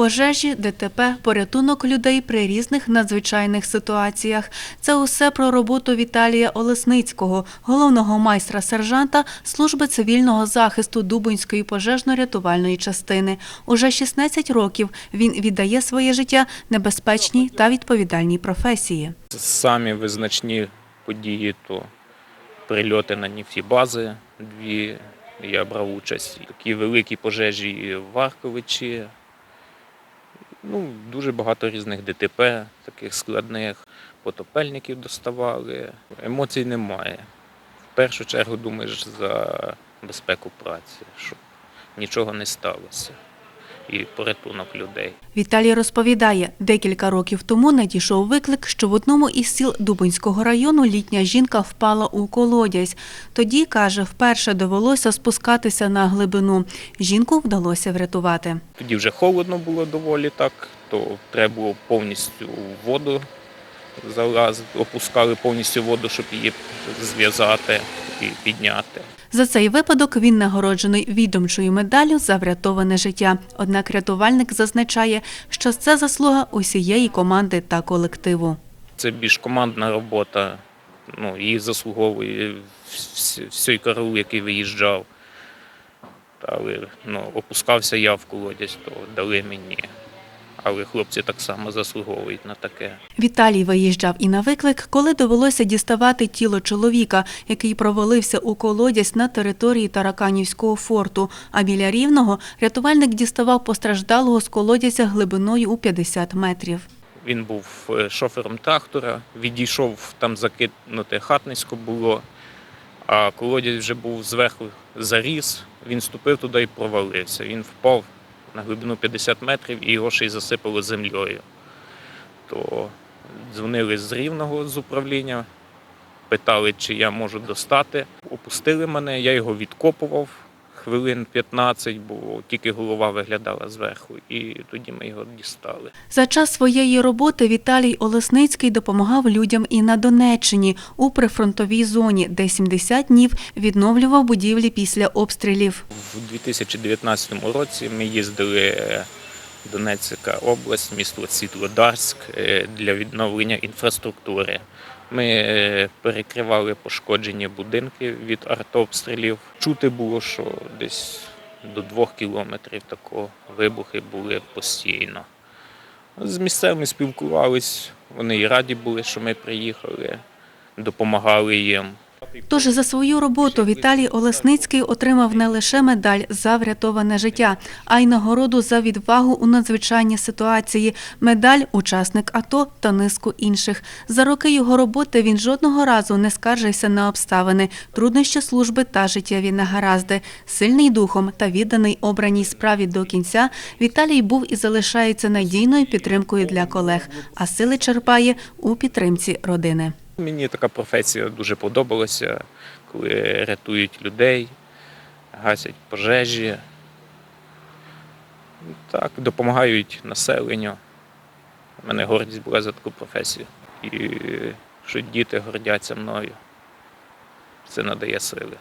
Пожежі, ДТП, порятунок людей при різних надзвичайних ситуаціях. Це усе про роботу Віталія Олесницького, головного майстра сержанта служби цивільного захисту Дубинської пожежно-рятувальної частини. Уже 16 років він віддає своє життя небезпечній та відповідальній професії. Самі визначні події то прильоти на нефтібази. Дві я брав участь. Такі великі пожежі в Варковичі. Ну, дуже багато різних ДТП, таких складних. Потопельників доставали. Емоцій немає. В першу чергу думаєш за безпеку праці, щоб нічого не сталося. І порятунок людей. Віталій розповідає, декілька років тому надійшов виклик, що в одному із сіл Дубинського району літня жінка впала у колодязь. Тоді, каже, вперше довелося спускатися на глибину. Жінку вдалося врятувати. Тоді вже холодно було доволі так, то треба було повністю воду залазити, опускали повністю воду, щоб її зв'язати і підняти. За цей випадок він нагороджений відомчою медаллю за врятоване життя. Однак рятувальник зазначає, що це заслуга усієї команди та колективу. Це більш командна робота, ну, її заслуговує всій караул, який виїжджав. Але ну, опускався я в колодязь, то дали мені. Але хлопці так само заслуговують на таке. Віталій виїжджав і на виклик, коли довелося діставати тіло чоловіка, який провалився у колодязь на території Тараканівського форту. А біля рівного рятувальник діставав постраждалого з колодязя глибиною у 50 метрів. Він був е, шофером трактора, відійшов там закинуте хатнисько було, а колодязь вже був зверху заріс. Він ступив туди і провалився. Він впав на глибину 50 метрів і його ще й засипало землею. То дзвонили з рівного з управління, питали, чи я можу достати. Опустили мене, я його відкопував хвилин 15, бо тільки голова виглядала зверху, і тоді ми його дістали. За час своєї роботи Віталій Олесницький допомагав людям і на Донеччині у прифронтовій зоні, де 70 днів відновлював будівлі після обстрілів. У 2019 році ми їздили е, Донецька область, місто Світлодарськ е, для відновлення інфраструктури. Ми е, перекривали пошкоджені будинки від артобстрілів. Чути було, що десь до двох кілометрів такого вибухи були постійно. З місцевими спілкувались, вони і раді були, що ми приїхали, допомагали їм. Тож за свою роботу Віталій Олесницький отримав не лише медаль за врятоване життя, а й нагороду за відвагу у надзвичайній ситуації, медаль учасник АТО та низку інших. За роки його роботи він жодного разу не скаржився на обставини, труднощі служби та життєві негаразди. Сильний духом та відданий обраній справі до кінця, Віталій був і залишається надійною підтримкою для колег, а сили черпає у підтримці родини. Мені така професія дуже подобалася, коли рятують людей, гасять пожежі. Так, допомагають населенню. У мене гордість була за таку професію. І що діти гордяться мною. Це надає сили.